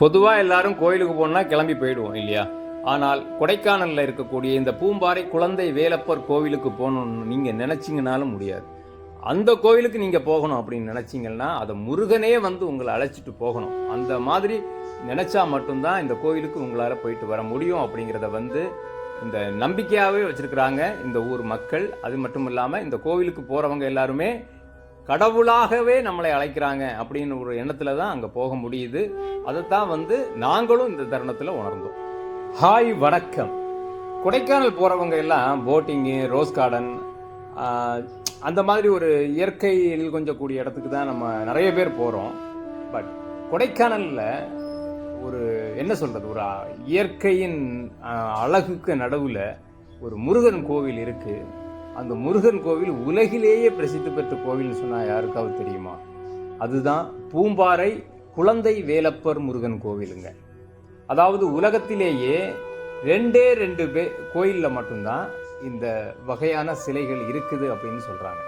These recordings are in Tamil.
பொதுவாக எல்லாரும் கோயிலுக்கு போனால் கிளம்பி போயிடுவோம் இல்லையா? ஆனால் கொடைக்கானலில் இருக்கக்கூடிய இந்த பூம்பாறை குழந்தை வேலப்பர் கோவிலுக்கு போகணும்னு நீங்கள் நினச்சிங்கனாலும் முடியாது. அந்த கோவிலுக்கு நீங்கள் போகணும் அப்படின்னு நினச்சிங்கன்னா அதை முருகனே வந்து உங்களை அழைச்சிட்டு போகணும். அந்த மாதிரி நினச்சா மட்டும்தான் இந்த கோவிலுக்கு உங்களால் போயிட்டு வர முடியும் அப்படிங்கிறத வந்து இந்த நம்பிக்கையாகவே வச்சுருக்கிறாங்க இந்த ஊர் மக்கள். அது மட்டும் இல்லாமல் இந்த கோவிலுக்கு போகிறவங்க எல்லாருமே கடவுளாகவே நம்மளை அழைக்கிறாங்க அப்படின்னு ஒரு எண்ணத்தில் தான் அங்கே போக முடியுது. அதைத்தான் வந்து நாங்களும் இந்த தருணத்தில் உணர்ந்தோம். ஹாய் வணக்கம். கொடைக்கானல் போகிறவங்க எல்லாம் போட்டிங்கு ரோஸ் கார்டன் அந்த மாதிரி ஒரு இயற்கையில் கொஞ்சம் கூடிய இடத்துக்கு தான் நம்ம நிறைய பேர் போகிறோம் பட் கொடைக்கானலில் ஒரு என்ன சொல்கிறது ஒரு இயற்கையின் அழகுக்கு நடுவில் ஒரு முருகன் கோவில் இருக்குது அந்த முருகன் கோவில் உலகிலேயே பிரசித்தி பெற்ற கோவில்னு சொன்னால் யாருக்காவது தெரியுமா? அதுதான் பூம்பாறை குழந்தை வேலப்பர் முருகன் கோவிலுங்க. அதாவது உலகத்திலேயே ரெண்டே ரெண்டு பே கோயிலில் மட்டும்தான் இந்த வகையான சிலைகள் இருக்குது அப்படின்னு சொல்கிறாங்க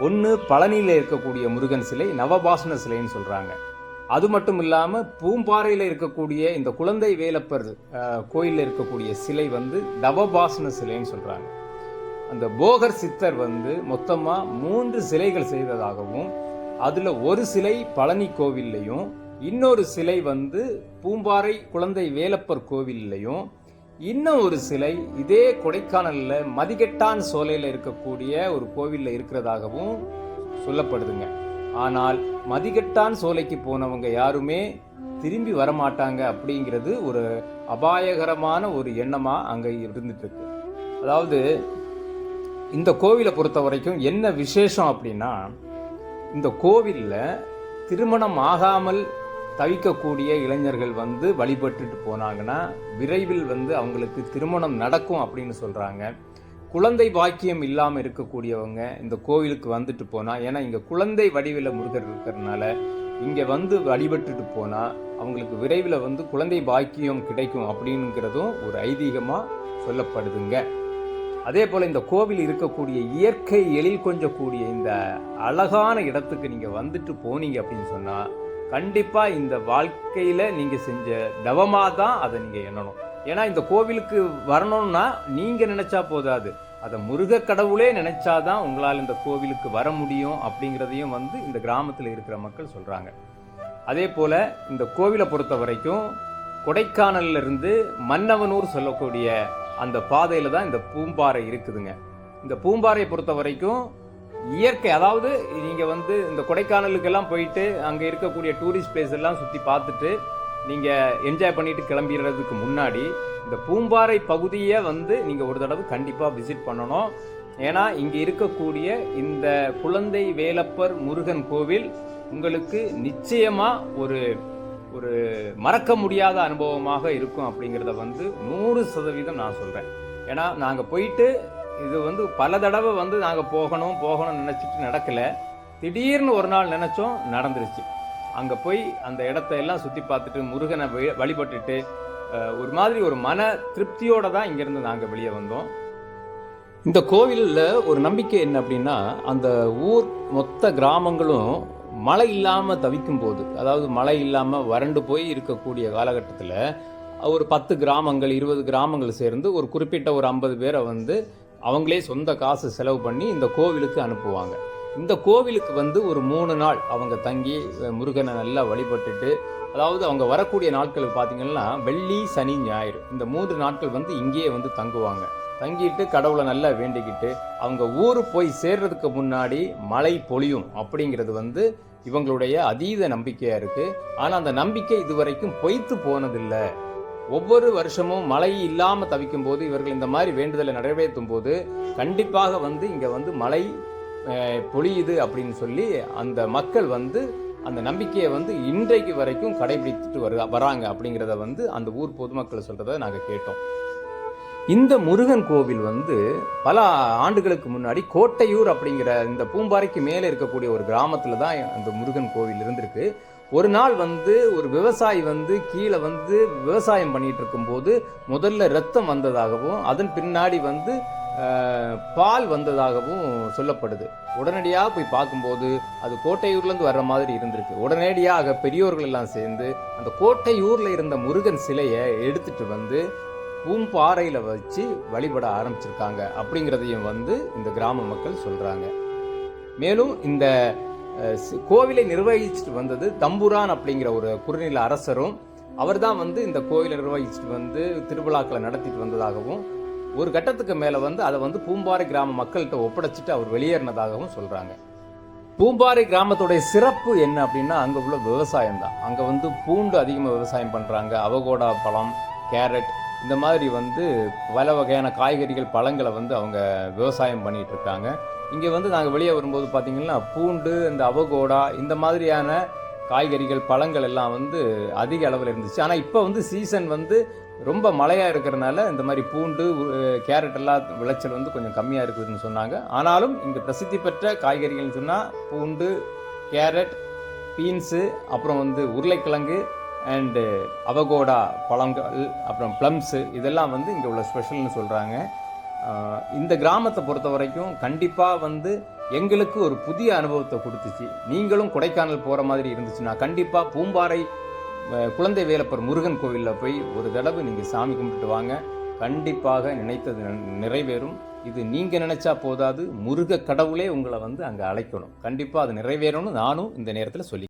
ஒன்று பழனியில் இருக்கக்கூடிய முருகன் சிலை நவபாசன சிலைன்னு சொல்கிறாங்க அது மட்டும் இல்லாமல் பூம்பாறையில் இருக்கக்கூடிய இந்த குழந்தை வேலப்பர் கோயிலில் இருக்கக்கூடிய சிலை வந்து நவபாசன சிலைன்னு சொல்கிறாங்க அந்த போகர் சித்தர் வந்து மொத்தமாக மூன்று சிலைகள் செய்ததாகவும் அதில் ஒரு சிலை பழனி கோவில்லையும் இன்னொரு சிலை வந்து பூம்பாறை குழந்தை வேலப்பர் கோவில்லையும் இன்னும் ஒரு சிலை இதே கொடைக்கானலில் மதிகெட்டான் சோலையில் இருக்கக்கூடிய ஒரு கோவிலில் இருக்கிறதாகவும் சொல்லப்படுதுங்க. ஆனால் மதிகெட்டான் சோலைக்கு போனவங்க யாருமே திரும்பி வரமாட்டாங்க அப்படிங்கிறது ஒரு அபாயகரமான ஒரு எண்ணமாக அங்கே இருந்துட்டு இருக்கு. அதாவது இந்த கோவிலை பொறுத்த வரைக்கும் என்ன விசேஷம் அப்படின்னா இந்த கோவிலில் திருமணம் ஆகாமல் தவிக்கக்கூடிய இளைஞர்கள் வந்து வழிபட்டுட்டு போனாங்கன்னா விரைவில் வந்து அவங்களுக்கு திருமணம் நடக்கும் அப்படின்னு சொல்கிறாங்க குழந்தை பாக்கியம் இல்லாமல் இருக்கக்கூடியவங்க இந்த கோவிலுக்கு வந்துட்டு போனால் ஏன்னா இங்கே குழந்தை வடிவில் முருகர் இருக்கிறதுனால இங்கே வந்து வழிபட்டுட்டு போனால் அவங்களுக்கு விரைவில் வந்து குழந்தை பாக்கியம் கிடைக்கும் அப்படிங்கிறதும் ஒரு ஐதீகமாக சொல்லப்படுதுங்க. அதே போல் இந்த கோவில் இருக்கக்கூடிய இயற்கை எழில் கொஞ்சக்கூடிய இந்த அழகான இடத்துக்கு நீங்கள் வந்துட்டு போனீங்க அப்படின்னு சொன்னால் கண்டிப்பாக இந்த வாழ்க்கையில் நீங்கள் செஞ்ச தவமாக தான் அதை நீங்கள் எண்ணணும். ஏன்னா இந்த கோவிலுக்கு வரணும்னா நீங்கள் நினச்சா போதாது. அதை முருக கடவுளே நினைச்சாதான் உங்களால் இந்த கோவிலுக்கு வர முடியும் அப்படிங்கிறதையும் வந்து இந்த கிராமத்தில் இருக்கிற மக்கள் சொல்கிறாங்க அதே போல் இந்த கோவிலை பொறுத்த வரைக்கும் கொடைக்கானல்ல இருந்து மன்னவனூர் சொல்லக்கூடிய அந்த பாதையில் தான் இந்த பூம்பாறை இருக்குதுங்க. இந்த பூம்பாறையை பொறுத்த வரைக்கும் இயற்கை அதாவது நீங்கள் வந்து இந்த கொடைக்கானலுக்கெல்லாம் போயிட்டு அங்கே இருக்கக்கூடிய டூரிஸ்ட் பிளேஸ் எல்லாம் சுற்றி பார்த்துட்டு நீங்கள் என்ஜாய் பண்ணிட்டு கிளம்பிடுறதுக்கு முன்னாடி இந்த பூம்பாறை பகுதியை வந்து நீங்கள் ஒரு தடவை கண்டிப்பாக விசிட் பண்ணணும். ஏன்னா இங்கே இருக்கக்கூடிய இந்த குழந்தை வேலப்பர் முருகன் கோவில் உங்களுக்கு நிச்சயமாக ஒரு ஒரு மறக்க முடியாத அனுபவமாக இருக்கும் அப்படிங்கிறத வந்து நூறு சதவீதம் நான் சொல்கிறேன் ஏன்னா நாங்கள் போயிட்டு இது வந்து பல தடவை வந்து நாங்கள் போகணும் போகணும்னு நினச்சிட்டு நடக்கலை. திடீர்னு ஒரு நாள் நினச்சோம் நடந்துருச்சு. அங்கே போய் அந்த இடத்த எல்லாம் சுற்றி பார்த்துட்டு முருகனை வழி- வழிபட்டுட்டு ஒரு மாதிரி ஒரு மன திருப்தியோடு தான் இங்கேருந்து நாங்கள் வெளியே வந்தோம். இந்த கோவிலில் ஒரு நம்பிக்கை என்ன அப்படின்னா அந்த ஊர் மொத்த கிராமங்களும் மழை இல்லாமல் தவிக்கும் போது அதாவது மழை இல்லாமல் வறண்டு போய் இருக்கக்கூடிய காலகட்டத்தில் ஒரு பத்து கிராமங்கள் இருபது கிராமங்கள் சேர்ந்து ஒரு குறிப்பிட்ட ஒரு ஐம்பது பேரை வந்து அவங்களே சொந்த காசு செலவு பண்ணி இந்த கோவிலுக்கு அனுப்புவாங்க. இந்த கோவிலுக்கு வந்து ஒரு மூணு நாள் அவங்க தங்கி முருகனை நல்லா வழிபட்டுட்டு அதாவது அவங்க வரக்கூடிய நாட்கள் பார்த்திங்கன்னா வெள்ளி சனி ஞாயிறு. இந்த மூன்று நாட்கள் வந்து இங்கேயே வந்து தங்குவாங்க. தங்கிட்டு கடவுளை நல்லா வேண்டிக்கிட்டு அவங்க ஊர் போய் சேர்றதுக்கு முன்னாடி மழை பொழியும் அப்படிங்கிறது வந்து இவங்களுடைய அதீத நம்பிக்கையாக இருக்குது ஆனால் அந்த நம்பிக்கை இதுவரைக்கும் பொய்த்து போனதில்லை. ஒவ்வொரு வருஷமும் மழை இல்லாமல் தவிக்கும் போது இவர்கள் இந்த மாதிரி வேண்டுதலை நிறைவேற்றும் போது கண்டிப்பாக வந்து இங்கே வந்து மழை பொழியுது அப்படின்னு சொல்லி அந்த மக்கள் வந்து அந்த நம்பிக்கையை வந்து இன்றைக்கு வரைக்கும் கடைபிடித்துட்டு வரு வராங்க அப்படிங்கிறத வந்து அந்த ஊர் பொதுமக்கள் சொல்கிறத நாங்கள் கேட்டோம். இந்த முருகன் கோவில் வந்து பல ஆண்டுகளுக்கு முன்னாடி கோட்டையூர் அப்படிங்கிற இந்த பூம்பாறைக்கு மேலே இருக்கக்கூடிய ஒரு கிராமத்தில் தான் அந்த முருகன் கோவில் இருந்திருக்கு. ஒரு நாள் வந்து ஒரு விவசாயி வந்து கீழே வந்து விவசாயம் பண்ணிட்டு இருக்கும்போது முதல்ல ரத்தம் வந்ததாகவும் அதன் பின்னாடி வந்து பால் வந்ததாகவும் சொல்லப்படுது. உடனடியாக போய் பார்க்கும்போது அது கோட்டையூர்லேருந்து வர்ற மாதிரி இருந்திருக்கு. உடனடியாக பெரியோர்கள் எல்லாம் சேர்ந்து அந்த கோட்டையூரில் இருந்த முருகன் சிலையை எடுத்துட்டு வந்து பூம்பாறையில் வச்சு வழிபட ஆரம்பிச்சிருக்காங்க அப்படிங்கிறதையும் வந்து இந்த கிராம மக்கள் சொல்கிறாங்க மேலும் இந்த சி- கோவிலை நிர்வகிச்சுட்டு வந்தது தம்புரான் அப்படிங்கிற ஒரு குறுநில அரசரும் அவர்தான் வந்து இந்த கோவிலை நிர்வகிச்சுட்டு வந்து திருவிழாக்களை நடத்திட்டு வந்ததாகவும் ஒரு கட்டத்துக்கு மேலே வந்து அதை வந்து பூம்பாறை கிராம மக்கள்கிட்ட ஒப்படைச்சிட்டு அவர் வெளியேறினதாகவும் சொல்கிறாங்க பூம்பாறை கிராமத்துடைய சிறப்பு என்ன அப்படின்னா அங்கே உள்ள விவசாயம் தான் அங்கே வந்து பூண்டு அதிகமாக விவசாயம் பண்ணுறாங்க அவகோடா பழம் கேரட் இந்த மாதிரி வந்து பல வகையான காய்கறிகள் பழங்களை வந்து அவங்க விவசாயம் பண்ணிகிட்டு இருக்காங்க. இங்கே வந்து நாங்கள் வெளியே வரும்போது பார்த்திங்கன்னா பூண்டு இந்த அவகோடா இந்த மாதிரியான காய்கறிகள் பழங்கள் எல்லாம் வந்து அதிக அளவில் இருந்துச்சு. ஆனால் இப்போ வந்து சீசன் வந்து ரொம்ப மழையாக இருக்கிறனால இந்த மாதிரி பூண்டு கேரட் எல்லாம் விளைச்சல் வந்து கொஞ்சம் கம்மியாக இருக்குதுன்னு சொன்னாங்க. ஆனாலும் இங்கே பிரசித்தி பெற்ற காய்கறிகள்னு சொன்னால் பூண்டு கேரட் பீன்ஸு அப்புறம் வந்து உருளைக்கிழங்கு அண்டு அவகோடா பழங்கள் அப்புறம் ப்ளம்ஸு இதெல்லாம் வந்து இங்கே உள்ள ஸ்பெஷல்னு சொல்கிறாங்க uh, இந்த கிராமத்தை பொறுத்த வரைக்கும் கண்டிப்பாக வந்து எங்களுக்கு ஒரு புதிய அனுபவத்தை கொடுத்துச்சு. நீங்களும் கொடைக்கானல் போகிற மாதிரி இருந்துச்சுன்னா கண்டிப்பாக பூம்பாறை குழந்தை வேலப்பர் முருகன் கோவிலில் போய் ஒரு தடவை நீங்கள் சாமி கும்பிட்டு வாங்க. கண்டிப்பாக நினைத்தது நிறைவேறும். இது நீங்கள் நினச்சா போதாது முருக கடவுளே உங்களை வந்து அங்கே அழைக்கணும். கண்டிப்பாக அது நிறைவேறணும்னு நானும் இந்த நேரத்தில் சொல்லி